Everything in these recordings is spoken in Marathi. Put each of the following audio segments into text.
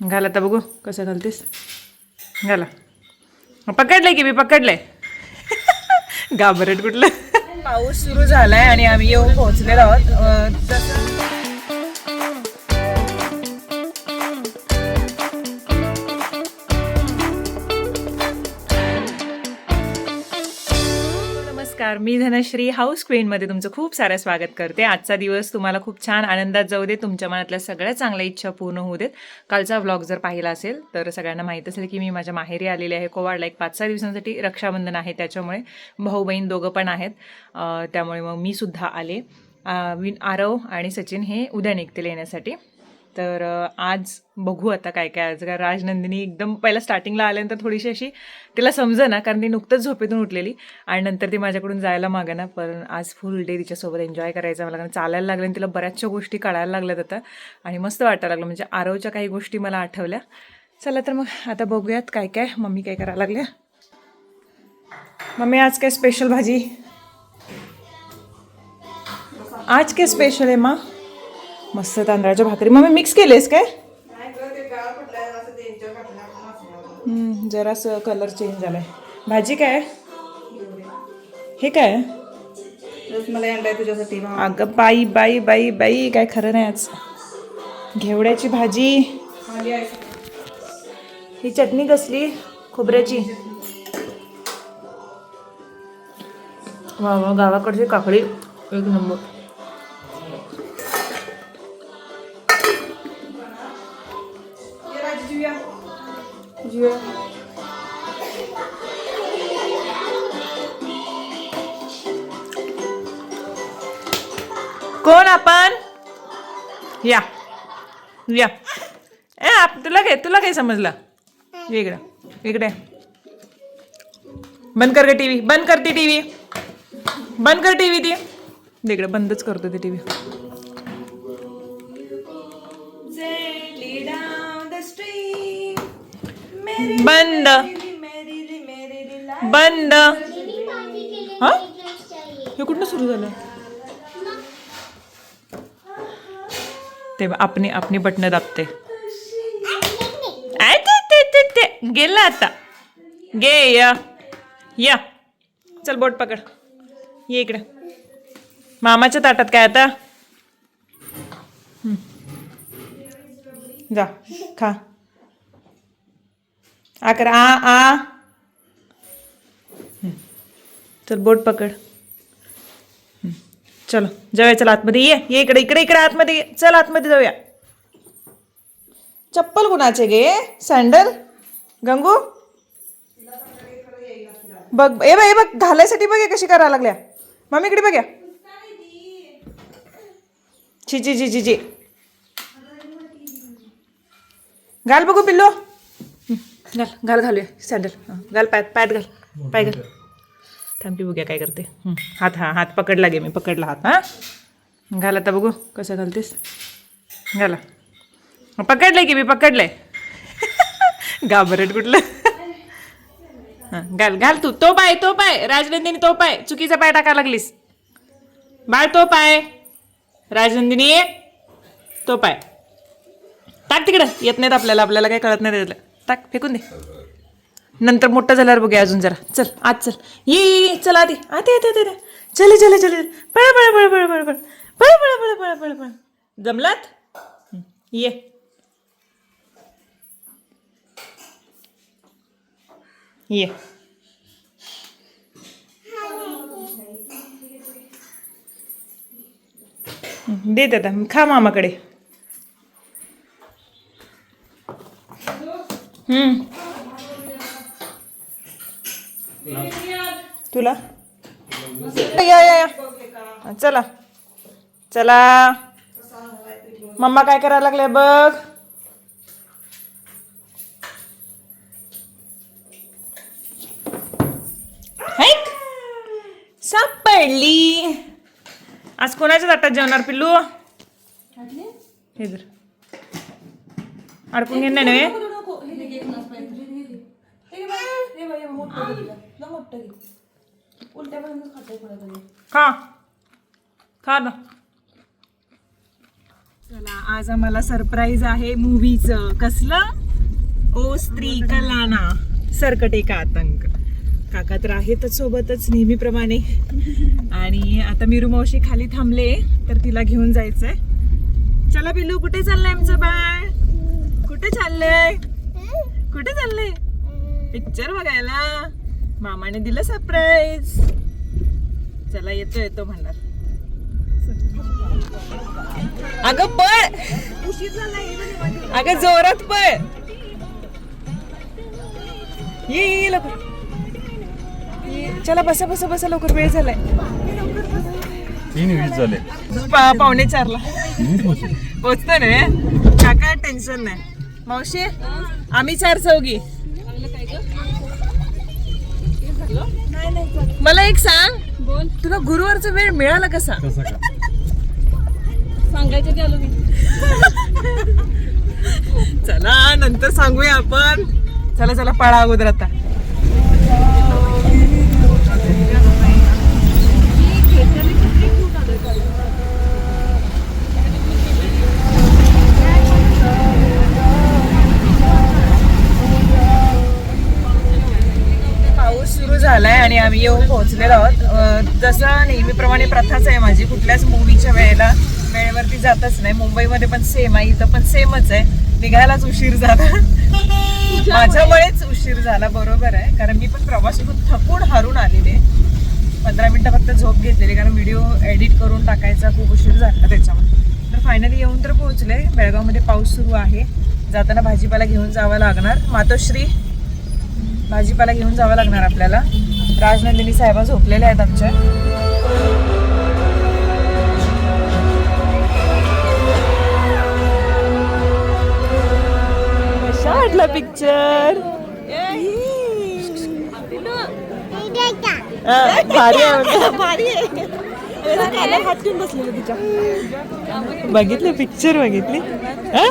घाल आता बघू कसं घालतेस. घाला. पकडलंय की मी पकडलंय. घाबरट कुठलं. पाऊस सुरू झालाय आणि आम्ही येऊन पोहोचलेलो आहोत. नमस्कार मी धनश्री हाऊस क्वीनमध्ये तुमचं खूप सारं स्वागत करते. आजचा दिवस तुम्हाला खूप छान आनंदात जाऊ दे तुमच्या मनातल्या सगळ्या चांगल्या इच्छा पूर्ण होऊ देत. कालचा व्लॉग जर पाहिला असेल तर सगळ्यांना माहीत असेल की मी माझ्या माहेरी आलेले आहे. कोवाडला एक पाच सहा दिवसांसाठी रक्षाबंधन आहे. त्याच्यामुळे भाऊ बहीण दोघं पण आहेत. त्यामुळे मग मी सुद्धा आले. विन आरव आणि सचिन हे उद्या निघतील येण्यासाठी. तर आज बघू आता काय काय आज. काय राजनंदिनी एकदम पहिला स्टार्टिंगला आल्यानंतर थोडीशी अशी तिला समजे ना कारण ती नुकतंच झोपेतून उठलेली आणि नंतर ती माझ्याकडून जायला मागे ना पण आज फुल डे तिच्यासोबत एन्जॉय करायचा मला कारण चालायला लागलं आणि तिला बऱ्याचशा गोष्टी कळायला लागल्यात आता. आणि मस्त वाटायला लागलं म्हणजे आरवच्या काही गोष्टी मला आठवल्या. चला तर मग आता बघूयात काय काय मम्मी काय करायला लागल्या. मम्मी आज काय स्पेशल भाजी? आज काय स्पेशल आहे मा? मस्त तांदळाच्या भाकरी. मग मिक्स केलेस काय? हम्म, जरासं कलर चेंज झालाय. भाजी काय? हे काय? तुझ्यासाठी अगं बाई बाई बाई बाई काय खरं नाही आज. घेवड्याची भाजी. ही चटणी कसली? खोबऱ्याची. वा वा गावाकडची काकडी. एक नंबर. कोण आपण? या. या. ए आप तुला काय तुला काय समजलं? इकडं इकडे. बंद कर ग टी व्ही बंद कर ती टी व्ही बंद कर टी व्ही ती. इकडे बंदच करतो ती टी व्ही बंद। बंद। हा? हे कुठनं सुरू झालं? ते आपणी आपणी बटणं दाबते. आय ते ते गेला आता. गे या. या. चल बोट पकड. ये इकडे. मामाच्या ताटात काय आता? जा. खा. आ आ. आ चल बोट पकड. चलो जाऊया चल आतमध्ये. ये ये इकडे इकडे इकडे आतमध्ये. ये. चल आतमध्ये जाऊया. चप्पल कुणाचे गे? सँडल गंगू? बघ ए बघ ए बघ घालायसाठी बघ कशी करायला लागल्या. मम्मी इकडे बघ्या. ची जी ची ची ची घाल बघू पिल्लो. घाल घाल घालूया. सँडल हं, घाल पायात पायात घाल. पाय घाल. थांबी बघूया काय करते? हं, हात हा हात पकडला गे मी पकडला हात हां. घाल आता बघू कसं घालतेस. घाला. पकडलंय की मी पकडलंय. घाबरट कुठलं? हां घाल घाल तू. तो पाय तो पाय. राजनंदिनी तो पाय. चुकीचा पाय टाका लागलीस. बाळ तो पाय. राजनंदिनी तो पाय. टाक तिकडं. येत नाहीत आपल्याला आपल्याला काही कळत नाही त्यातलं टाक फेकून दे. नंतर मोठं झाल्यावर बघूया अजून जरा. चल आज चल. ये ये, चल आधी. आधी आधी आधी चल चले चले चले. पळ पळ पळ पळ पळ पळ. पळ पळ पळ पळ पळ पळ. जमलात? ये. ये. दे दादा खा मामाकडे. तुला? या या या. चला. चला. मम्मा काय करायला लागले बघ. हैक सापडली. आज कोणाच्या ताटात जेवणार पिल्लू? हे जर अडकून घेणार नव्हे खा. खा ना. चला आज आम्हाला सरप्राईज आहे मूवीचं कसलं? ओ स्त्री कलाना. सरकटे का आतंक. काका तर आहेतच सोबतच नेहमीप्रमाणे. आणि आता मिरू मावशी खाली थांबले तर तिला घेऊन जायचंय. चला पिल्लू कुठे चाललंय आमचं बाळ? कुठे चाललंय? कुठे चाललंय? पिक्चर बघायला. मामाने दिलं सरप्राईज चला येतो येतो म्हणणार. अगं पळ. अगं जोरात पळ. ये लवकर. ये. चला बसा बसा बसा लवकर वेळ झालाय. तीन वीस झाले. पावणे चारला. पोचतो ना काका टेन्शन नाही. मावशी आम्ही चार चौघी. मला एक सांग. बोल तुला गुरुवारचा वेळ मिळाला कसा? कसं का? सांगायचं ते आलो मी. चला नंतर सांगूया आपण. चला चला पळा अगोदर आता. आम्ही येऊन पोहोचलेलो आहोत. जसं नेहमीप्रमाणे प्रथाच आहे माझी कुठल्याच मूवीच्या वेळेला वेळेवरती जातच नाही. मुंबईमध्ये पण सेम आहे इथं पण सेमच आहे. निघायलाच उशीर झाला. माझ्यामुळेच उशीर झाला बरोबर आहे. कारण मी पण प्रवासातून थकून हारून आलेले. पंधरा मिनिटं फक्त झोप घेतलेली कारण व्हिडिओ एडिट करून टाकायचा खूप उशीर झाला त्याच्यामध्ये तर फायनली येऊन तर पोहोचले. बेळगावमध्ये पाऊस सुरू आहे. जाताना भाजीपाला घेऊन जावं लागणार. मातोश्री भाजीपाला घेऊन जावं लागणार आपल्याला. राजनंदिनी साहेबा झोपलेले आहेत आमच्या. कशा वाटला पिक्चर भारी आहे. भारी बघितले पिक्चर बघितली? हा?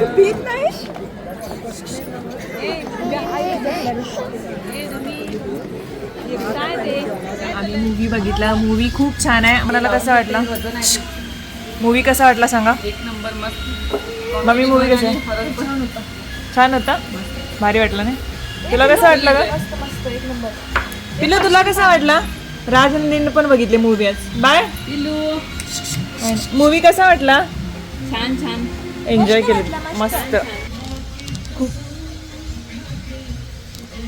तू पीत नाहीस? आम्ही मूवी बघितला. मूवी खूप छान आहे. मला कसं वाटला? मूवी कसा वाटला सांगा? एक नंबर मस्त मम्मी मूवी कशी छान होता. भारी वाटला नाही? तुला कसं वाटलं का पिल्लू तुला कसा वाटला? राजनंदीनं पण बघितली मूवी आज. बाय पिल्लू मूवी कसा वाटला? छान छान. एन्जॉय केलं. मस्त.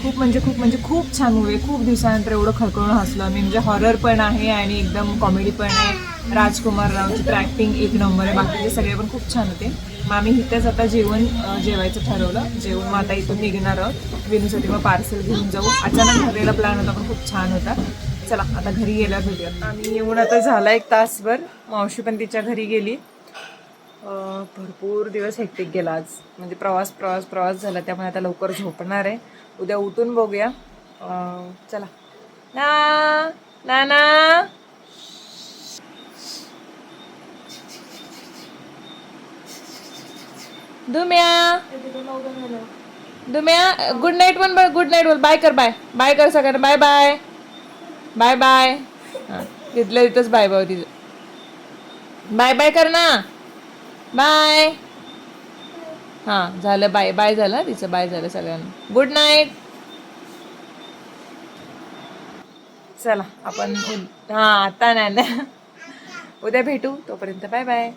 खूप म्हणजे खूप म्हणजे खूप छान मूवी आहे. खूप दिवसानंतर एवढं खळखळून हसलं मी म्हणजे हॉरर पण आहे आणि एकदम कॉमेडी पण आहे. राजकुमार रावची तर ॲक्टिंग एक नंबर आहे. बाकीचे सगळे पण खूप छान होते. मग आम्ही इथेच आता जेवण जेवायचं ठरवलं. जेवण मग आता इथून निघणार आहोत. वेणूसाठी मग पार्सल घेऊन जाऊ. अचानक ठरलेला प्लॅन होता पण खूप छान होता. चला आता घरी गेल्यावर भेटूया आम्ही येऊन आता झाला एक तासभर. मावशी पण तिच्या घरी गेली. भरपूर दिवस हेक्टिक गेला आज. म्हणजे प्रवास प्रवास प्रवास झाला. त्यामुळे आता लवकर झोपणार आहे. उद्या उठून बघूया. चला. ना ना ना. दुम्या दुम्या गुड नाईट पण गुड नाईट बोल. बाय कर बाय बाय कर सगळ्यांना. बाय बाय बाय बाय तिथल्या तिथलं तिथंच बाय बाय तिथं. बाय बाय कर ना. बाय. हां झालं बाय बाय झालं तिचं बाय झालं सगळ्यांना. गुड नाईट चला आपण हां आता नाही ना उद्या भेटू तोपर्यंत बाय बाय.